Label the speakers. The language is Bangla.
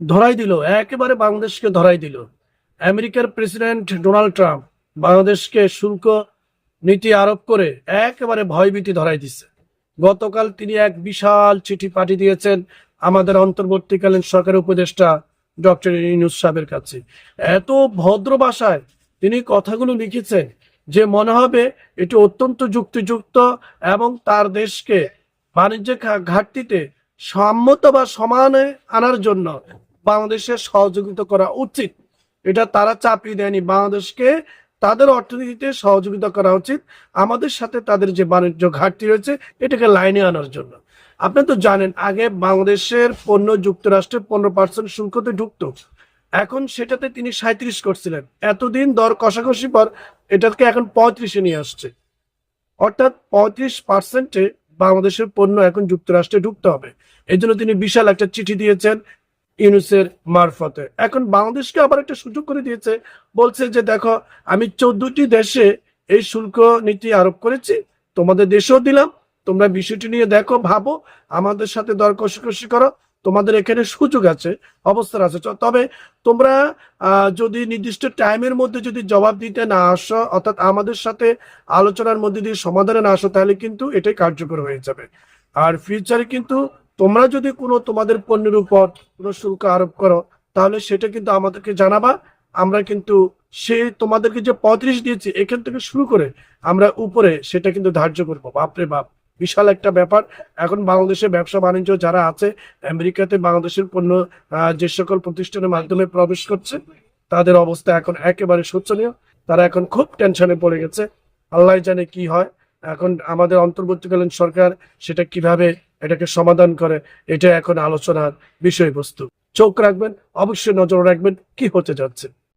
Speaker 1: ধরাই দিল, একেবারে বাংলাদেশকে ধরাই দিল। আমেরিকার প্রেসিডেন্ট ডোনাল্ড ট্রাম্প বাংলাদেশকে শুল্ক নীতি আরোপ করে একেবারে ভয়ভীতি ধরাই দিচ্ছে গতকাল তিনি এক বিশাল চিঠি পাঠিয়ে দিয়েছেন আমাদের অন্তর্বর্তীকালীন সরকারের উপদেষ্টা ডক্টর ইউনুস সাহেবের কাছে। এত ভদ্র ভাষায় তিনি কথাগুলো লিখেছেন যে মনে হবে এটি অত্যন্ত যুক্তিযুক্ত এবং তার দেশকে বাণিজ্য ঘাটতিতে সম্মত বা সমানে আনার জন্য বাংলাদেশের সহযোগিতা করা উচিত। এটা তারা চাপিয়ে দেয়নি। বাংলাদেশকে তাদের অর্থনীতিতে সহযোগিতা করা উচিত। আমাদের সাথে তাদের যে বাণিজ্য ঘাটতি রয়েছে, এটাকে লাইনে আনার জন্য। আপনি তো জানেন, আগে বাংলাদেশের পণ্য যুক্তরাষ্ট্রের পনেরো পার্সেন্ট শুল্কতে ঢুকতো। এখন সেটাতে তিনি সাঁত্রিশ করছিলেন। এতদিন দর কষাকষি পর এটাকে এখন পঁয়ত্রিশে নিয়ে আসছে। অর্থাৎ পঁয়ত্রিশ পার্সেন্টে বাংলাদেশের পণ্য এখন যুক্তরাষ্ট্রে ঢুকতে হবে। এই তিনি বিশাল একটা চিঠি দিয়েছেন। ইউনুসের মারফতে। এখন বাংলাদেশকে আবার একটা সুযোগ করে দিয়েছে, বলছে যে দেখো, আমি চোদ্দটি দেশে এই শুল্ক নীতি আরোপ করেছি, তোমাদের দেশেও দিলাম, তোমরা বিষয়টি নিয়ে দেখো, ভাবো, আমাদের সাথে দর কষাকষি করো, তোমাদের এখানে সুযোগ আছে, অবস্থান আছে। তবে তোমরা যদি নির্দিষ্ট টাইমের মধ্যে যদি জবাব দিতে না আসো, অর্থাৎ আমাদের সাথে আলোচনার মধ্যে দিয়ে সমাধানে না আসো, তাহলে কিন্তু এটাই কার্যকর হয়ে যাবে। আর ফিউচারে কিন্তু তোমরা যদি কোনো তোমাদের পণ্যের উপর কোনো শুল্ক আরোপ করো, তাহলে সেটা কিন্তু আমাদেরকে জানাবা। আমরা কিন্তু সে তোমাদেরকে যে পঁয়ত্রিশ দিয়েছি, এখান থেকে শুরু করে আমরা উপরে সেটা কিন্তু ধার্য করব। বাপরে বাপ, বিশাল একটা ব্যাপার। এখন বাংলাদেশে ব্যবসা বাণিজ্য যারা আছে, আমেরিকাতে বাংলাদেশের পণ্য যে সকল প্রতিষ্ঠানের মাধ্যমে প্রবেশ করছে, তাদের অবস্থা এখন একেবারে শোচনীয়। তারা এখন খুব টেনশনে পড়ে গেছে। আল্লাহ জানে কি হয়। এখন আমাদের অন্তর্বর্তীকালীন সরকার সেটা কীভাবে এটাকে সমাধান করে, এটা এখন আলোচনার বিষয়বস্তু। চোখ রাখবেন, অবশ্যই নজর রাখবেন কি হতে যাচ্ছে।